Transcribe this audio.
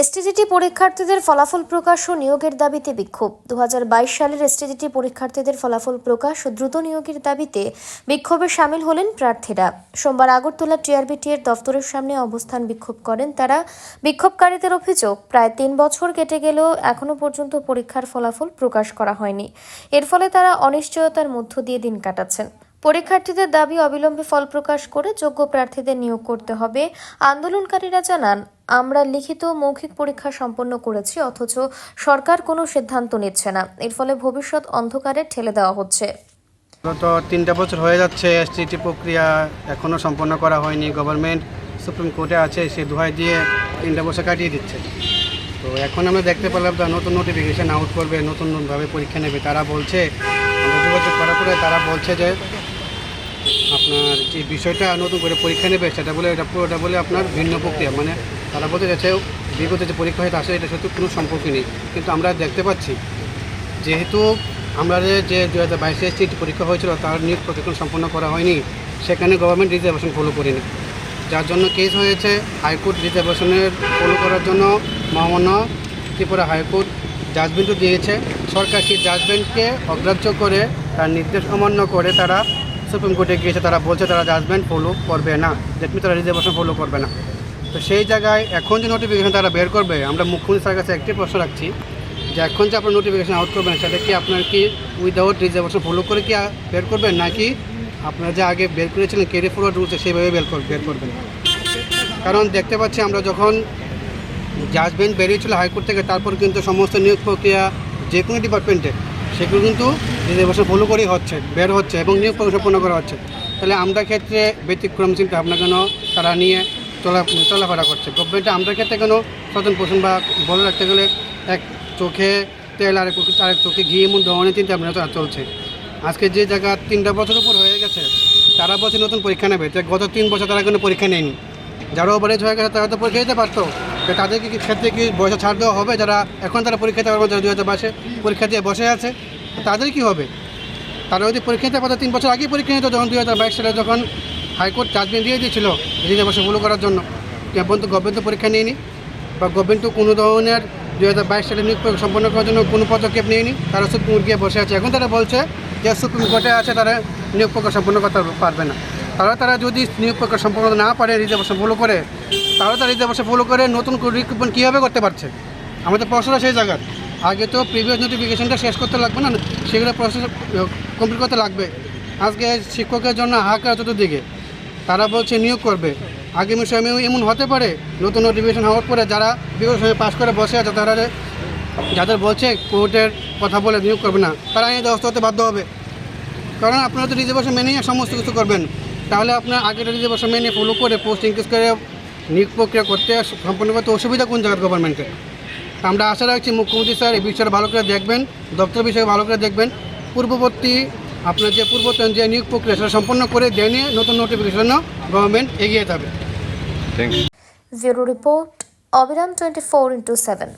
STGT পরীক্ষার্থীদের ফলাফল প্রকাশ ও নিয়োগের দাবিতে বিক্ষোভ। দু হাজার বাইশ সালের এসটিজিটি পরীক্ষার্থীদের ফলাফল প্রকাশ ও দ্রুত নিয়োগের দাবিতে বিক্ষোভে সামিল হলেন প্রার্থীরা। সোমবার আগরতলা টিআরবিটি এর দফতরের সামনে অবস্থান বিক্ষোভ করেন তারা। বিক্ষোভকারীদের অভিযোগ, প্রায় তিন বছর কেটে গেলেও এখনও পর্যন্ত পরীক্ষার ফলাফল প্রকাশ করা হয়নি। এর ফলে তারা অনিশ্চয়তার মধ্য দিয়ে দিন কাটাচ্ছেন। পরীক্ষার্থীদের দাবি অবিলম্বে ফল প্রকাশ করে যোগ্য প্রার্থীদের নিয়োগ করতে হবে। আন্দোলনকারীরা জানান আমরা লিখিত মৌখিক পরীক্ষা সম্পন্ন করেছি, অথচ সরকার কোনো সিদ্ধান্ত নিচ্ছে না। এর ফলে ভবিষ্যৎ অন্ধকারে ঠেলে দেওয়া হচ্ছে। গত তিনটা বছর হয়ে যাচ্ছে এসটিটি প্রক্রিয়া এখনও সম্পন্ন করা হয়নি। গভর্নমেন্ট সুপ্রিম কোর্টে আছে, সে দোহাই দিয়ে তিনটা বছর কাটিয়ে দিচ্ছে। তো এখন আমরা দেখতে পেলাম তারা নতুন নোটিফিকেশান আউট করবে, নতুন নতুনভাবে পরীক্ষা নেবে। তারা বলছে যোগাযোগ করার পরে তারা বলছে যে আপনার যে বিষয়টা নতুন করে পরীক্ষা নেবে, সেটা বলে এটা পুরোটা বলে আপনার ভিন্ন প্রক্রিয়া। মানে তারা বলতে যাচ্ছে বিগত যে পরীক্ষা হয়তো আসলে এটা সাথে কোনো সম্পর্ক নেই। কিন্তু আমরা দেখতে পাচ্ছি, যেহেতু আমরা যে দু হাজার বাইশে সিট পরীক্ষা হয়েছিল, তার নিয়োগ প্রশিক্ষণ সম্পন্ন করা হয়নি, সেখানে গভর্নমেন্ট রিজার্ভেশন ফলো করেনি। যার জন্য কেস হয়েছে হাইকোর্ট রিজার্ভেশনের ফলো করার জন্য মহামান্য ত্রিপুরা হাইকোর্ট জাজমেন্টও দিয়েছে। সরকার সেই জাজমেন্টকে অগ্রাহ্য করে, তার নির্দেশ অমান্য করে তারা সুপ্রিম কোর্টে গিয়েছে, তারা বলছে তারা জাজমেন্ট ফলো করবে না। যেটি তারা রিজার্ভেশন ফলো করবে না। তো সেই জায়গায় এখন যে নোটিফিকেশন তারা বের করবে, আমরা মুখ্যমন্ত্রী স্যারের কাছে একটি প্রশ্ন রাখছি যে এখন যে আপনার নোটিফিকেশন আউট করবেন, সেটা কি আপনার কি উইদাউট রিজার্ভেশন ফলো করে কি বের করবেন? নাকি আপনারা যে আগে বের করেছিলেন কেরি ফরওয়ার্ড রুলসে সেইভাবে বের বের করবেন? কারণ দেখতে পাচ্ছি আমরা যখন জাজমেন্ট বেরিয়েছিল হাইকোর্ট থেকে, তারপর কিন্তু সমস্ত নিয়োগ প্রক্রিয়া যে কোনো ডিপার্টমেন্টে সেগুলো কিন্তু রিজার্ভেশন ফলো করেই হচ্ছে, বের হচ্ছে এবং নিয়োগ সম্পন্ন করা হচ্ছে। তাহলে আমরা ক্ষেত্রে ব্যতিক্রম চিন্তা ভাবনা কেন তারা নিয়ে চলা চলাফেরা করছে। গভর্নমেন্টে আমরা ক্ষেত্রে কোনো স্বতন পোষণ বা বলে রাখতে গেলে এক চোখে তেল আর আরেক চোখে ঘি, এমন ধরনের চিন্তা ভাবনা চলছে। আজকে যে জায়গা তিনটা বছর উপর হয়ে গেছে, তারা বছর নতুন পরীক্ষা নেবে। তো গত তিন বছর তারা কোনো পরীক্ষা নেয়নি। যারা ওভারেজ হয়ে গেছে, তারা তো পরীক্ষা দিতে পারতো। তো তাদেরকে কি ক্ষেত্রে কি বয়সে ছাড় দেওয়া হবে? যারা এখন তারা পরীক্ষা দিতে পারবে যারা দু হাজার বাইশে পরীক্ষা দিয়ে বসে আছে, তাদের কি হবে? তারা যদি পরীক্ষা দিতে পারতো, তিন বছর আগেই পরীক্ষা নিত, যখন দু হাজার বাইশ সালে যখন হাইকোর্ট জাজমেন্ট দিয়ে দিয়েছিল রিজার্ভ বসে ভুল করার জন্য। এখন তো গভর্নমেন্ট পরীক্ষা নিয়নি বা গভর্নমেন্ট তো কোনো ধরনের দু হাজার বাইশ সালে নিয়োগ সম্পন্ন করার জন্য কোনো পদক্ষেপ নেয়নি। তারা সুপ্রিম কোর্ট গিয়ে বসে আছে। এখন তারা বলছে যে সুপ্রিম কোর্টে আছে, তারা নিয়োগ প্রক্রিয়া সম্পন্ন করতে পারবে না। তারা তারা যদি নিয়োগ প্রক্রিয়া সম্পন্ন না পারে রিজার্ভেশন ফলো করে তাহলে তারা রিজার্ভেশন ফলো করে নতুন রিক্রুটমেন্ট কীভাবে করতে পারছে? আমাদের প্রশ্নটা সেই জায়গার। আগে তো প্রিভিয়াস নোটিফিকেশনটা শেষ করতে লাগবে না? সেগুলো প্রসেস কমপ্লিট করতে লাগবে। আজকে শিক্ষকের জন্য হাহাকার চতুর্দিকে। তারা বলছে নিয়োগ করবে। আগামী সময়ে এমন হতে পারে, নতুন নোটিফিকেশন হওয়ার পরে যারা বিগত সময় পাশ করে বসে আছে, তারা যাদের বলছে কোর্টের কথা বলে নিয়োগ করবে না, তারা আইনে ব্যবস্থা হতে বাধ্য হবে। কারণ আপনারা তো রিজার্ভেশন মেনেই সমস্ত কিছু করবেন। তাহলে আপনার আগের রিজার্ভেশন মেনে ফলো করে পোস্ট ইনক্রিজ করে, নিয়োগ প্রক্রিয়া করতে সম্পূর্ণ করতে অসুবিধা কোন জায়গার গভর্নমেন্টের আমরা আশা রাখছি মুখ্যমন্ত্রী স্যার এই বিষয়টা ভালো করে দেখবেন, দপ্তর বিষয়ে ভালো করে দেখবেন। পূর্ববর্তী আপনার যে পূর্বতন যে নিয়োগ প্রক্রিয়া সেটা সম্পন্ন করে দেনে নিয়ে নতুন নোটিফিকেশন গভর্নমেন্ট এগিয়ে যাবে। Thank you report Abiram twenty four into seven